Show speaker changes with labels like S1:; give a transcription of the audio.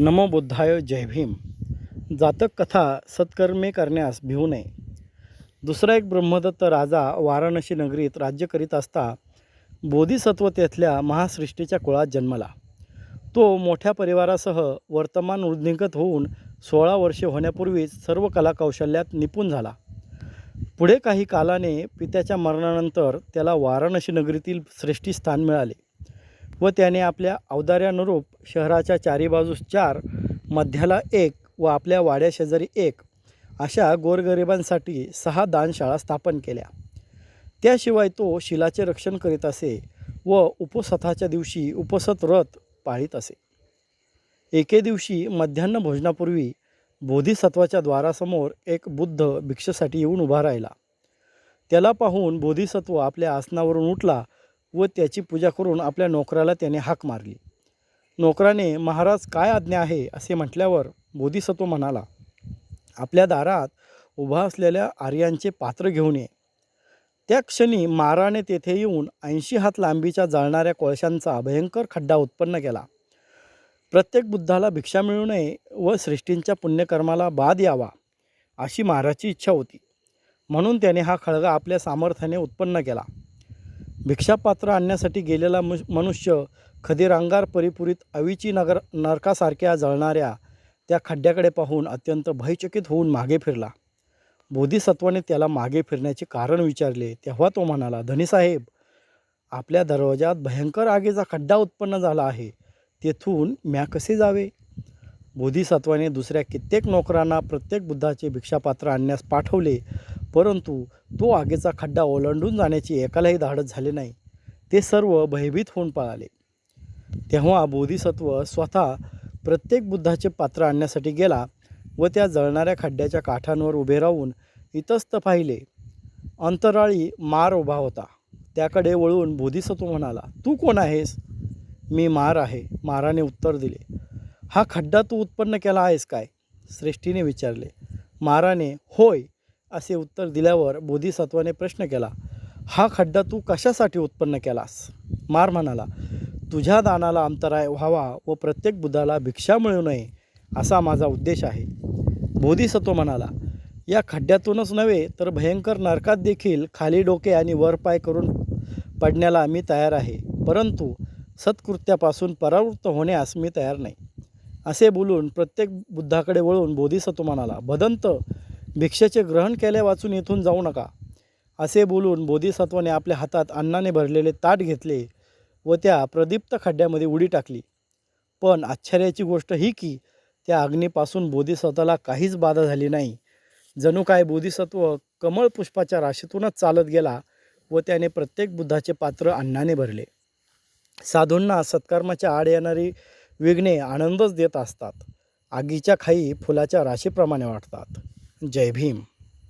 S1: नमो बुद्धाय जय भीम. जातक कथा सत्कर्मे करण्यास भिवू नये. दुसरा एक ब्रह्मदत्त राजा वाराणसी नगरीत राज्य करीत असता बोधिसत्व तेथल्या महासृष्टीच्या कुळात जन्मला. तो मोठ्या परिवारासह वर्तमान वृद्धिंगत होऊन सोळा वर्षे होण्यापूर्वीच सर्व कलाकौशल्यात निपुण झाला. पुढे काही कालाने पित्याच्या मरणानंतर त्याला वाराणसी नगरीतील श्रेष्ठी स्थान मिळाले. व त्याने आपल्या अवदार्यानुरूप शहराच्या चारी बाजूस चार मध्याला एक व आपल्या वाड्याशेजारी एक अशा गोरगरिबांसाठी सहा दानशाळा स्थापन केल्या. त्याशिवाय तो शिलाचे रक्षण करीत असे व उपसथाच्या दिवशी उपसत रथ पाळीत असे. एके दिवशी मध्यान्ह भोजनापूर्वी बोधिसत्वाच्या द्वारासमोर एक बुद्ध भिक्षेसाठी येऊन उभा राहिला. त्याला पाहून बोधिसत्व आपल्या आसनावरून उठला व त्याची पूजा करून आपल्या नोकराला त्याने हाक मारली. नोकराने महाराज काय आज्ञा आहे? असे म्हटल्यावर बोधिसत्व म्हणाला आपल्या दारात उभा असलेल्या आर्यांचे पात्र घेऊन ये त्या क्षणी माराने तेथे येऊन ऐंशी हात लांबीच्या जळणाऱ्या कोळशांचा भयंकर खड्डा उत्पन्न केला. प्रत्येक बुद्धाला भिक्षा मिळू नये व सृष्टींच्या पुण्यकर्माला बाद यावा अशी महाराजची इच्छा होती. म्हणून त्याने हा खळगा आपल्या सामर्थ्याने उत्पन्न केला. भिक्षापात्र आणण्यासाठी गेलेला मु मनुष्य खदिरांगार परिपुरीत अविची नगर नरकासारख्या जळणाऱ्या त्या खड्ड्याकडे पाहून अत्यंत भयचकित होऊन मागे फिरला. बोधिसत्वाने त्याला मागे फिरण्याचे कारण विचारले. तेव्हा तो म्हणाला धनीसाहेब आपल्या दरवाजात भयंकर आगीचा खड्डा उत्पन्न झाला आहे. तेथून म्या कसे जावे? बोधिसत्वाने दुसऱ्या कित्येक नोकरांना प्रत्येक बुद्धाचे भिक्षापात्र आणण्यास पाठवले. परंतु तो आगीचा खड्डा ओलांडून जाण्याची एकालाही धाडस झाले नाही. ते सर्व भयभीत होऊन पळाले. तेव्हा बोधिसत्व स्वतः प्रत्येक बुद्धाचे पात्र आणण्यासाठी गेला व त्या जळणाऱ्या खड्ड्याच्या काठांवर उभे राहून इतस्त पाहिले. अंतराळी मार उभा होता. त्याकडे वळून बोधिसत्व म्हणाला तू कोण आहेस? मी मार आहे. माराने उत्तर दिले हा खड्डा तू उत्पन्न केला आहेस काय? श्रेष्ठीने विचारले माराने. होय. असे उत्तर दिल्यावर बोधिसत्वाने प्रश्न केला हा खड्डा तू कशासाठी उत्पन्न केलास? मार म्हणाला तुझ्या दानाला अंतराय व्हावा व प्रत्येक बुद्धाला भिक्षा मिळू नये असा माझा उद्देश आहे. बोधिसत्व म्हणाला या खड्ड्यातूनच नव्हे तर भयंकर नरकात देखील खाली डोके आणि वर पाय करून पडण्याला मी तयार आहे परंतु सत्कृत्यापासून परावृत्त होण्यास मी तयार नाही. असे बोलून प्रत्येक बुद्धाकडे वळून बोधिसत्व म्हणाला भदंत भिक्षेचे ग्रहण केले वाचून येथून जाऊ नका. असे बोलून बोधिसत्वाने आपल्या हातात अन्नाने भरलेले ताट घेतले व त्या प्रदीप्त खड्ड्यामध्ये उडी टाकली. पण आश्चर्याची गोष्ट ही की त्या अग्नीपासून बोधिसत्वाला काहीच बाधा झाली नाही. जणू काय बोधिसत्व कमळ पुष्पाच्या राशीतूनच चालत गेला व त्याने प्रत्येक बुद्धाचे पात्र अन्नाने भरले. साधूंना सत्कर्माच्या आड येणारी विघ्ने आनंदच देत असतात. आगीच्या खाई फुलाच्या राशीप्रमाणे वाटतात. जय भीम.